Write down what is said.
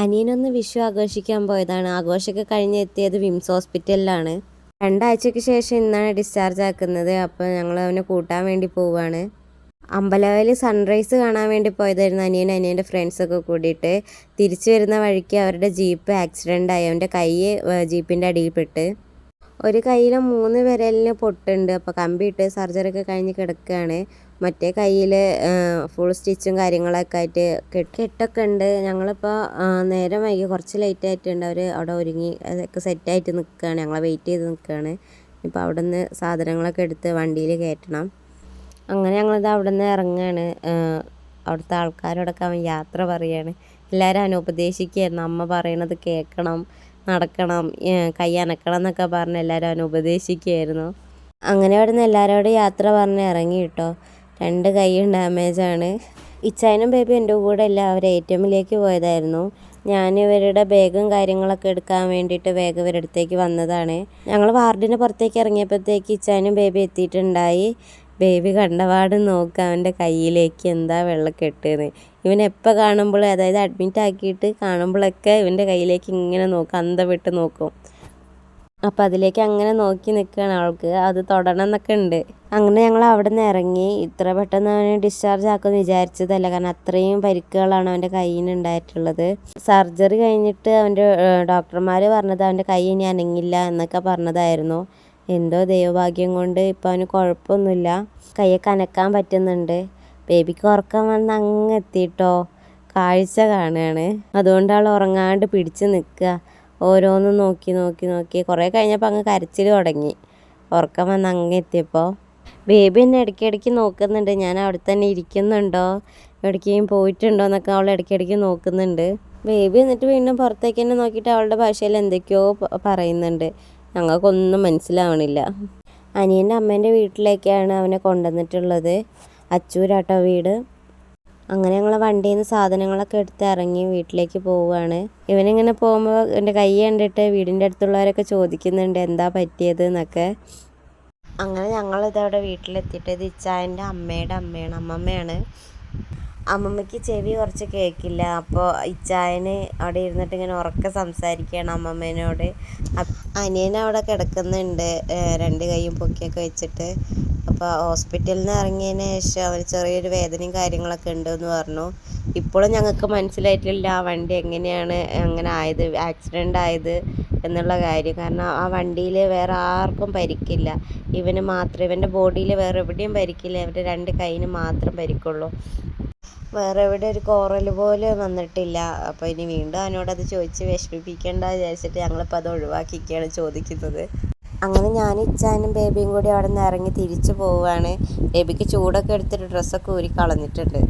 അനിയനൊന്ന് വിഷു ആഘോഷിക്കാൻ പോയതാണ്. ആഘോഷമൊക്കെ കഴിഞ്ഞ് എത്തിയത് വിംസ് ഹോസ്പിറ്റലിലാണ്. രണ്ടാഴ്ചയ്ക്ക് ശേഷം ഇന്നാണ് ഡിസ്ചാർജ് ആക്കുന്നത്. അപ്പോൾ ഞങ്ങൾ അവനെ കൂട്ടാൻ വേണ്ടി പോവുകയാണ്. അമ്പലവയൽ സൺറൈസ് കാണാൻ വേണ്ടി പോയതായിരുന്നു അനിയൻ. അനിയന്റെ ഫ്രണ്ട്സൊക്കെ കൂടിയിട്ട് തിരിച്ചു വരുന്ന വഴിക്ക് അവരുടെ ജീപ്പ് ആക്സിഡന്റ് ആയി. അവന്റെ കൈ ജീപ്പിന്റെ അടിയിൽപ്പെട്ട്. ഒരു കയ്യിൽ മൂന്ന് വിരലിന് പൊട്ടുണ്ട്. അപ്പോൾ കമ്പിയിട്ട് സർജറി ഒക്കെ കഴിഞ്ഞ് കിടക്കുകയാണ് മറ്റേ കയ്യിൽ ഫുൾ സ്റ്റിച്ചും കാര്യങ്ങളൊക്കെ ആയിട്ട് കെട്ട് കെട്ടൊക്കെ ഉണ്ട്. ഞങ്ങളിപ്പോൾ നേരം വൈകി കുറച്ച് ലേറ്റ് ആയിട്ടുണ്ട്. അവർ അവിടെ ഒരുങ്ങി അതൊക്കെ സെറ്റായിട്ട് നിൽക്കുകയാണ് ഞങ്ങളെ വെയിറ്റ് ചെയ്ത് നിൽക്കുകയാണ് ഇപ്പോൾ അവിടെ നിന്ന് സാധനങ്ങളൊക്കെ എടുത്ത് വണ്ടിയിൽ കയറ്റണം. അങ്ങനെ ഞങ്ങളിത് അവിടെ നിന്ന് ഇറങ്ങുകയാണ് അവിടുത്തെ ആൾക്കാരോടൊക്കെ അവൻ യാത്ര പറയാണ്. എല്ലാവരും അനുപദേശിക്കുകയായിരുന്നു അമ്മ പറയണത് കേൾക്കണം നടക്കണം കൈ അനക്കണം എന്നൊക്കെ പറഞ്ഞ് എല്ലാവരും അവനെ ഉപദേശിക്കുകയായിരുന്നു. അങ്ങനെ അവിടെ നിന്ന് എല്ലാവരോടും യാത്ര പറഞ്ഞ് ഇറങ്ങി കേട്ടോ. രണ്ട് കൈയും ഡാമേജാണ് ഇച്ചായനും ബേബി എന്റെ കൂടെ അല്ല അവർ എ ടി എമ്മിലേക്ക് പോയതായിരുന്നു. ഞാൻ ഇവരുടെ ബാഗും കാര്യങ്ങളൊക്കെ എടുക്കാൻ വേണ്ടിയിട്ട് വേഗം ഇവരുടെ അടുത്തേക്ക് വന്നതാണ്. ഞങ്ങൾ വാർഡിന് പുറത്തേക്ക് ഇറങ്ങിയപ്പോഴത്തേക്ക് ഇച്ചാനും ബേബി എത്തിയിട്ടുണ്ടായി. ബേബി കണ്ടപാട് നോക്കുക അവന്റെ കയ്യിലേക്ക് എന്താ വെള്ളക്കെട്ടെന്ന്. ഇവൻ എപ്പോൾ കാണുമ്പോൾ അതായത് അഡ്മിറ്റ് ആക്കിയിട്ട് കാണുമ്പോഴൊക്കെ ഇവന്റെ കയ്യിലേക്ക് ഇങ്ങനെ നോക്കും അന്തം വിട്ട് നോക്കും. അപ്പോൾ അതിലേക്ക് അങ്ങനെ നോക്കി നിൽക്കുകയാണ് അവൾക്ക്. അത് തൊടണം എന്നൊക്കെ ഉണ്ട് അങ്ങനെ ഞങ്ങൾ അവിടെ നിന്ന് ഇറങ്ങി ഇത്ര പെട്ടെന്ന് അവനെ ഡിസ്ചാർജ് ആക്കുമെന്ന് വിചാരിച്ചതല്ല. കാരണം അത്രയും പരിക്കുകളാണ് അവന്റെ കയ്യിൽ ഉണ്ടായിട്ടുള്ളത് സർജറി കഴിഞ്ഞിട്ട് അവന്റെ ഡോക്ടർമാർ പറഞ്ഞത് അവന്റെ കൈ ഇനി അനങ്ങില്ല എന്നൊക്കെ പറഞ്ഞതായിരുന്നു. എന്തോ ദൈവഭാഗ്യം കൊണ്ട് ഇപ്പം അവന് കുഴപ്പമൊന്നുമില്ല. കയ്യെ കനക്കാൻ പറ്റുന്നുണ്ട്. ബേബിക്ക് ഉറക്കം വന്ന് അങ്ങ് എത്തിയിട്ടോ. കാഴ്ച കാണുകയാണ്. അതുകൊണ്ട് അവൾ ഉറങ്ങാണ്ട് പിടിച്ച് നിൽക്കുക. ഓരോന്നും നോക്കി നോക്കി നോക്കി. കുറേ കഴിഞ്ഞപ്പോൾ അങ്ങ് കരച്ചിൽ തുടങ്ങി. ഉറക്കം വന്ന് അങ്ങ് എത്തിയപ്പോൾ ബേബി എന്നെ ഇടയ്ക്കിടയ്ക്ക് നോക്കുന്നുണ്ട്. ഞാൻ അവിടെ തന്നെ ഇരിക്കുന്നുണ്ടോ? എവിടേക്കും പോയിട്ടുണ്ടോ? എന്നൊക്കെ അവൾ ഇടയ്ക്കിടയ്ക്ക് നോക്കുന്നുണ്ട്. ബേബി എന്നിട്ട് വീണ്ടും പുറത്തേക്ക് തന്നെ നോക്കിയിട്ട് അവളുടെ ഭാഷയിൽ എന്തൊക്കെയോ പറയുന്നുണ്ട്. ഞങ്ങൾക്കൊന്നും മനസ്സിലാവണില്ല. അനിയന്റെ അമ്മേന്റെ വീട്ടിലേക്കാണ് അവനെ കൊണ്ടുവന്നിട്ടുള്ളത്. അച്ചൂരാട്ടോ വീട്. അങ്ങനെ ഞങ്ങൾ വണ്ടിയിൽ നിന്ന് സാധനങ്ങളൊക്കെ എടുത്ത് ഇറങ്ങി വീട്ടിലേക്ക് പോവുകയാണ്. ഇവനിങ്ങനെ പോകുമ്പോൾ എന്റെ കൈ കണ്ടിട്ട് വീടിന്റെ അടുത്തുള്ളവരൊക്കെ ചോദിക്കുന്നുണ്ട് എന്താ പറ്റിയത്? എന്നൊക്കെ. അങ്ങനെ ഞങ്ങളിതവിടെ വീട്ടിലെത്തിയിട്ട് ഇത് ഇച്ചായന്റെ അമ്മയുടെ അമ്മയാണ് അമ്മമ്മയാണ്. അമ്മമ്മയ്ക്ക് ചെവി കുറച്ച് കേൾക്കില്ല അപ്പോൾ ഇച്ചായന് അവിടെ ഇരുന്നിട്ട് ഇങ്ങനെ ഉറക്കെ സംസാരിക്കുകയാണ് അമ്മമ്മേനോട്. അനിയൻ അവിടെ കിടക്കുന്നുണ്ട്. രണ്ട് കൈയും പൊക്കിയൊക്കെ വെച്ചിട്ട്. അപ്പോൾ ഹോസ്പിറ്റലിൽ നിന്ന് ഇറങ്ങിയതിന് ശേഷം അവന് ചെറിയൊരു വേദനയും കാര്യങ്ങളൊക്കെ ഉണ്ടെന്ന് പറഞ്ഞു. ഇപ്പോഴും ഞങ്ങൾക്ക് മനസ്സിലായിട്ടില്ല ആ വണ്ടി എങ്ങനെയാണ് അങ്ങനെ ആയത് ആക്സിഡന്റ് ആയത് എന്നുള്ള കാര്യം. കാരണം ആ വണ്ടിയിൽ വേറെ ആർക്കും പരിക്കില്ല. ഇവന് മാത്രം ഇവന്റെ ബോഡിയിൽ വേറെ എവിടെയും പരിക്കില്ല. ഇവന്റെ രണ്ട് കൈയിന് മാത്രം പരിക്കുള്ളൂ. വേറെ എവിടെ ഒരു കോറൽ പോലെ വന്നിട്ടില്ല. അപ്പോൾ ഇനി വീണ്ടും അവനോടത് ചോദിച്ച് വിഷമിപ്പിക്കേണ്ട വിചാരിച്ചിട്ട് ഞങ്ങളിപ്പോൾ അത് ഒഴിവാക്കിക്കുകയാണ് ചോദിക്കുന്നത്. അങ്ങനെ ഞാൻ ഇച്ചാനും ബേബിയും കൂടി അവിടെ നിന്ന് ഇറങ്ങി തിരിച്ചു പോവുകയാണ്. ബേബിക്ക് ചൂടൊക്കെ എടുത്തിട്ട് ഡ്രസ്സൊക്കെ ഊരി കളഞ്ഞിട്ടുണ്ട്.